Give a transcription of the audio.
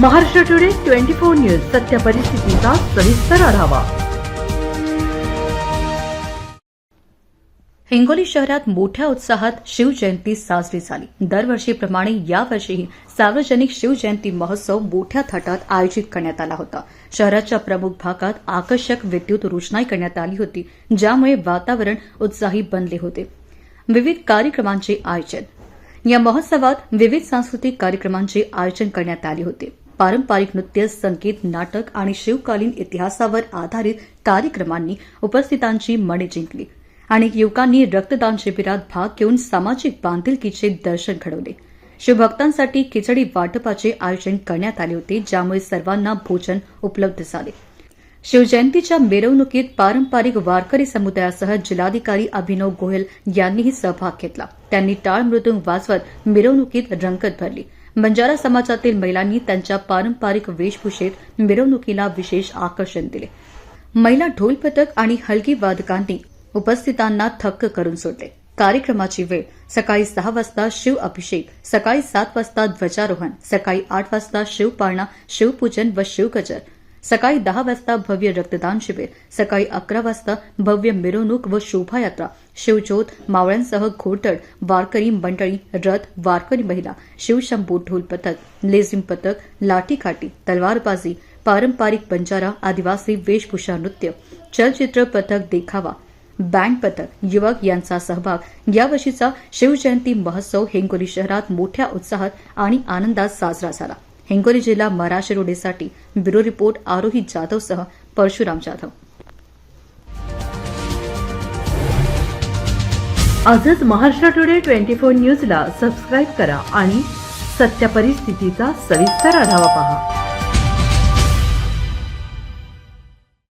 Maharashtra today twenty four news सत्य परिस्थितीचा सविस्तर आढावा. हिंगोली शहरात मोठ्या उत्साहात शिवजयंती साजरी झाली. दरवर्षीप्रमाणे यावर्षीही सार्वजनिक शिवजयंती महोत्सव मोठ्या थाटात आयोजित करण्यात आला होता. शहराच्या प्रमुख भागात आकर्षक विद्युत रोषणाई करण्यात आली होती ज्यामुळे वातावरण उत्साही बनले होते. विविध कार्यक्रमांचे आयोजन. या महोत्सवात विविध सांस्कृतिक कार्यक्रमांचे आयोजन करण्यात आले होते. पारंपरिक नृत्य संगीत नाटक आणि शिवकालीन इतिहासावर आधारित कार्यक्रमांनी उपस्थितांची मने जिंकली अनेक युवकांनी रक्तदान शिबिरात भाग घेऊन सामाजिक बांधिलकीचे दर्शन घडवले. शिवभक्तांसाठी खिचडी वाटपाचे आयोजन करण्यात आले होते ज्यामुळे सर्वांना भोजन उपलब्ध झाले. शिवजयंतीच्या मिरवणुकीत पारंपरिक वारकरी समुदायासह जिल्हाधिकारी अभिनव गोयल यांनीही सहभाग घेतला. त्यांनी टाळ मृदुंग वाजवत मिरवणुकीत रंगत भरली. बंजारा समाजातील महिलांनी त्यांच्या पारंपरिक वेशभूषेत मिरवणुकीला विशेष आकर्षण दिले. महिला ढोल पथक आणि हलगी वादकांनी उपस्थितांना थक्क करून सोडले. कार्यक्रमाची वेळ सकाळी सहा वाजता शिव अभिषेक सकाळी सात वाजता ध्वजारोहण सकाळी आठ वाजता शिवपाळणा शिवपूजन व शिवगजर सकाळी दहा वाजता भव्य रक्तदान शिबिर सकाळी अकरा वाजता भव्य मिरवणूक व शोभायात्रा शिवज्योत मावळ्यांसह घोडदळ वारकरी मंडळी रथ वारकरी महिला शिवशंभू ढोल पथक लेझिम पथक लाठीकाठी तलवारबाजी पारंपरिक बंजारा आदिवासी वेशभूषा नृत्य चलचित्र पथक देखावा बँड पथक युवक यांचा सहभाग. यावर्षीचा शिवजयंती महोत्सव हिंगोली शहरात मोठ्या उत्साहात आणि आनंदात साजरा झाला. हिंगोली जिल्हा मराठी रोडेसाठी ब्युरो रिपोर्ट आरोही जाधवसह परशुराम जाधव. आजच महाराष्ट्र टुडे ट्वेंटी फोर न्यूजला सबस्क्राईब करा आणि सत्य परिस्थितीचा सविस्तर आढावा पहा.